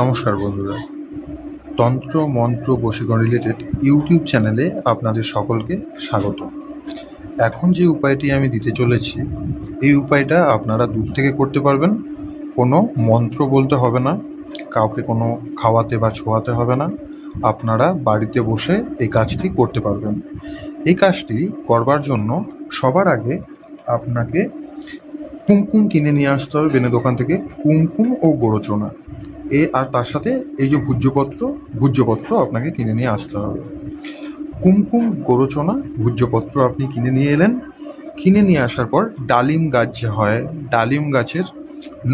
নমস্কার বন্ধুরা। তন্ত্র, মন্ত্র, বশীকরণ রিলেটেড ইউটিউব চ্যানেলে আপনাদের সকলকে স্বাগত। এখন যে উপায়টি আমি দিতে চলেছি, এই উপায়টা আপনারা দূর থেকে করতে পারবেন। কোনো মন্ত্র বলতে হবে না, কাউকে কোনো খাওয়াতে বা ছোঁয়াতে হবে না, আপনারা বাড়িতে বসে এই কাজটি করতে পারবেন। এই কাজটি করবার জন্য সবার আগে আপনাকে কুমকুম কিনে নিয়ে আসতে হবে বেনে দোকান থেকে, কুমকুম ও গোরচনা এ আর তার সাথে এই যে ভূজ্যপত্র ভূজ্যপত্র আপনাকে কিনে নিয়ে আসতে হবে। কুমকুম গোরোচনা ভূজ্যপত্র আপনি কিনে নিয়ে এলেন। কিনে নিয়ে আসার পর ডালিম গাছ যে হয়, ডালিম গাছের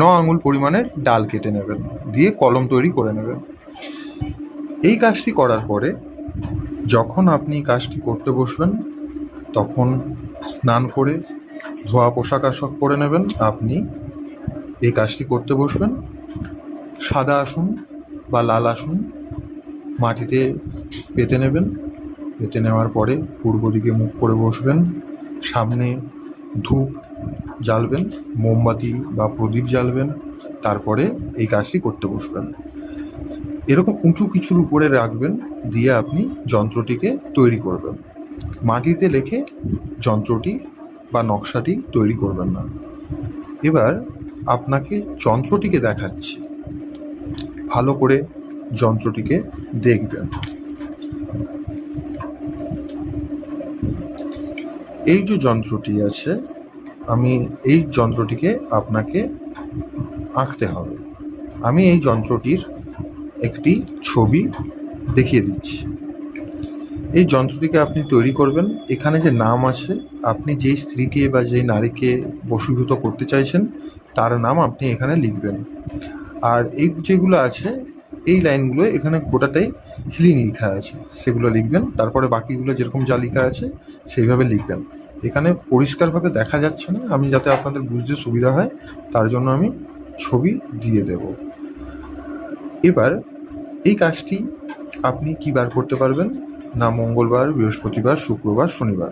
ন আঙুল পরিমাণের ডাল কেটে নেবেন, দিয়ে কলম তৈরি করে নেবেন। এই কাজটি করার পরে যখন আপনি কাজটি করতে বসবেন, তখন স্নান করে ধোয়া পোশাক আশাক পরে নেবেন। আপনি এই কাজটি করতে বসবেন। সাদা আসুন বা লাল আসুন, মাটিতে পেতে নেবেন। পেতে নেওয়ার পরে পূর্ব দিকে মুখ করে বসবেন। সামনে ধূপ জ্বালবেন, মোমবাতি বা প্রদীপ জ্বালবেন। তারপরে এই কাজটি করতে বসবেন। এরকম উঁচু কিছুর উপরে রাখবেন, দিয়ে আপনি যন্ত্রটিকে তৈরি করবেন। মাটিতে লেখে যন্ত্রটি বা নকশাটি তৈরি করবেন না। এবার আপনাকে যন্ত্রটিকে দেখাচ্ছি। ভালো করে যন্ত্রটিকে দেখবেন। এই যে যন্ত্রটি আছে, আমি এই যন্ত্রটিকে আপনাকে আঁকতে হবে। আমি এই যন্ত্রটির একটি ছবি দেখিয়ে দিচ্ছি। এই যন্ত্রটিকে আপনি তৈরি করবেন। এখানে যে নাম আছে, আপনি যেই স্ত্রীকে বা যেই নারীকে বশীভূত করতে চাইছেন, তার নাম আপনি এখানে লিখবেন। আর এই যেগুলো আছে, এই লাইনগুলো এখানে গোটাটাই হিলিং লেখা আছে। সেগুলো লিখবেন, তারপরে বাকিগুলো যেরকম যা লেখা আছে, সেইভাবে লিখবেন। এখানে পরিষ্কারভাবে দেখা যাচ্ছে না, আমি যাতে আপনাদের বুঝতে সুবিধা হয়, তার জন্য আমি ছবি দিয়ে দেব। এবার এই কাজটি আপনি কী বার করতে পারবেন? না মঙ্গলবার, বৃহস্পতিবার, শুক্রবার, শনিবার।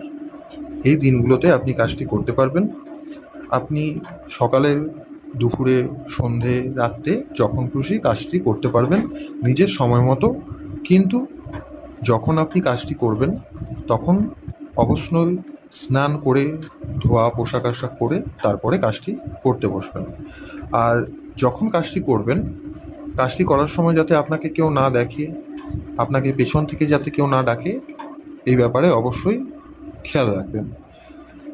এই দিনগুলোতে আপনি কাজটি করতে পারবেন। আপনি সকালে দুপুরে, সন্ধে, রাত্রে যখন খুশি কাজটি করতে পারবেন নিজের সময় মতো। কিন্তু যখন আপনি কাজটি করবেন, তখন অবশ্যই স্নান করে, ধোয়া, পোশাক আশাক করে তারপরে কাজটি করতে বসবেন। আর যখন কাজটি করবেন, কাজটি করার সময় যাতে আপনাকে কেউ না দেখে আপনাকে পেছন থেকে যাতে কেউ না ডাকে, এই ব্যাপারে অবশ্যই খেয়াল রাখবেন।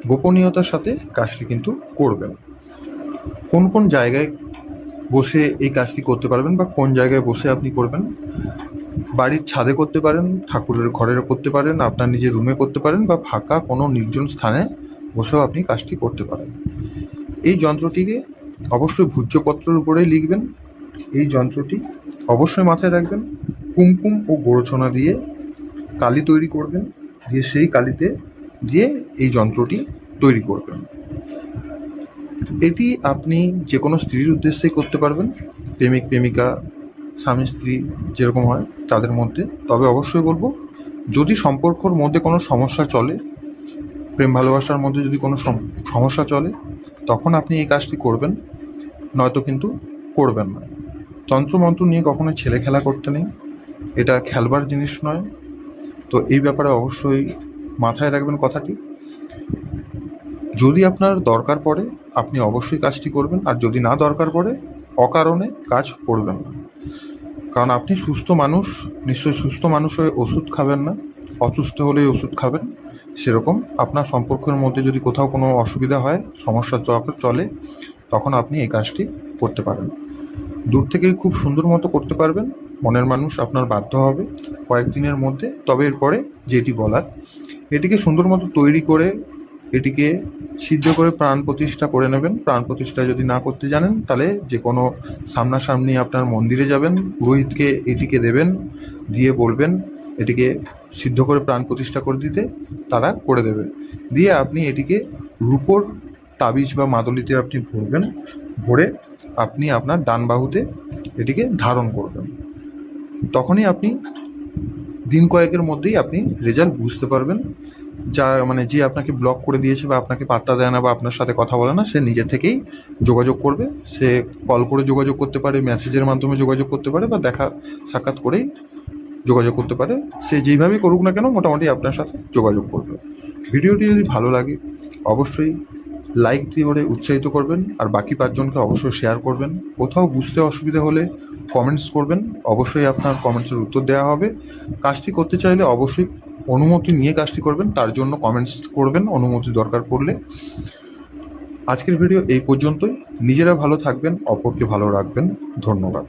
গোপনীয়তার সাথে কাজটি কিন্তু করবেন। কোন কোন জায়গায় বসে এই কাজটি করতে পারবেন বা কোন জায়গায় বসে আপনি করবেন, বাড়ির ছাদে করতে পারেন, ঠাকুরের ঘরের করতে পারেন, আপনার নিজের রুমে করতে পারেন বা ফাঁকা কোনো নির্জন স্থানে বসেও আপনি কাজটি করতে পারেন। এই যন্ত্রটিকে অবশ্যই ভূজ্যপত্রের উপরেই লিখবেন। এই যন্ত্রটি অবশ্যই মাথায় রাখবেন। কুমকুম ও গোরছনা দিয়ে কালি তৈরি করবেন। দিয়ে সেই কালিতে দিয়ে এই যন্ত্রটি তৈরি করবেন। এটি আপনি যে কোনো স্ত্রীর উদ্দেশ্যেই করতে পারবেন। প্রেমিক, প্রেমিকা, স্বামী, স্ত্রী যেরকম হয় তাদের মধ্যে। তবে অবশ্যই বলব, যদি সম্পর্কর মধ্যে কোনো সমস্যা চলে, প্রেম ভালোবাসার মধ্যে যদি কোনো সম- সমস্যা চলে, তখন আপনি এই কাজটি করবেন। নয়তো কিন্তু করবেন না। তন্ত্রমন্ত্র নিয়ে কখনো ছেলে খেলা করতে নেই। এটা খেলবার জিনিস নয়। তো এই ব্যাপারে অবশ্যই মাথায় রাখবেন কথাটি। যদি আপনার দরকার পড়ে, আপনি অবশ্যই কাজটি করবেন। আর যদি না দরকার পড়ে, অকারণে কাজ করবেন না। কারণ আপনি সুস্থ মানুষ, নিশ্চয়ই সুস্থ মানুষ হয়ে ওষুধ খাবেন না। অসুস্থ হলেই ওষুধ খাবেন। সেরকম আপনার সম্পর্কের মধ্যে যদি কোথাও কোনো অসুবিধা হয়, সমস্যা চলে, তখন আপনি এই কাজটি করতে পারেন। দূর থেকেই খুব সুন্দর মতো করতে পারবেন। মনের মানুষ আপনার বাধ্য হবে কয়েকদিনের মধ্যে, তবে এরপরে যেটি বলার, এটিকে সুন্দর মতো তৈরি করে এটিকে সিদ্ধ করে প্রাণ প্রতিষ্ঠা করে নেবেন। প্রাণ প্রতিষ্ঠা যদি না করতে জানেন, তাহলে যে কোনো সামনাসামনি আপনার মন্দিরে যাবেন, পুরোহিতকে এটিকে দেবেন, দিয়ে বলবেন, এটিকে সিদ্ধ করে প্রাণ প্রতিষ্ঠা করে দিতে তারা করে দেবে। দিয়ে আপনি এটিকে রূপোর তাবিজ বা মাদলিতে আপনি ভরবেন, ভরে আপনি আপনার ডান বাহুতে এটিকে ধারণ করবেন। তখনই আপনি দিন কয়েকের মধ্যেই আপনি রেজাল্ট বুঝতে পারবেন। যা মানে যে আপনাকে ব্লক করে দিয়েছে বা আপনাকে পাত্তা দেয় না বা আপনার সাথে কথা বলে না, সে নিজে থেকেই যোগাযোগ করবে। সে কল করে যোগাযোগ করতে পারে মেসেজের মাধ্যমে যোগাযোগ করতে পারে বা দেখা সাক্ষাৎ করেই যোগাযোগ করতে পারে। সে যেইভাবেই করুক না কেন, মোটামুটি আপনার সাথে যোগাযোগ করবে। ভিডিওটি যদি ভালো লাগে, অবশ্যই লাইক দিয়ে উৎসাহিত করবেন। আর বাকি পাঁচজনকে অবশ্যই শেয়ার করবেন। কোথাও বুঝতে অসুবিধা হলে কমেন্টস করবেন। অবশ্যই আপনার কমেন্টসের উত্তর দেওয়া হবে। কাজটি করতে চাইলে অবশ্যই অনুমতি নিয়ে কাজটি করবেন, তার জন্য কমেন্টস করবেন, অনুমতি দরকার পড়লে। আজকের ভিডিও এই পর্যন্তই। নিজেরা ভালো থাকবেন, অপরকে ভালো রাখবেন। ধন্যবাদ।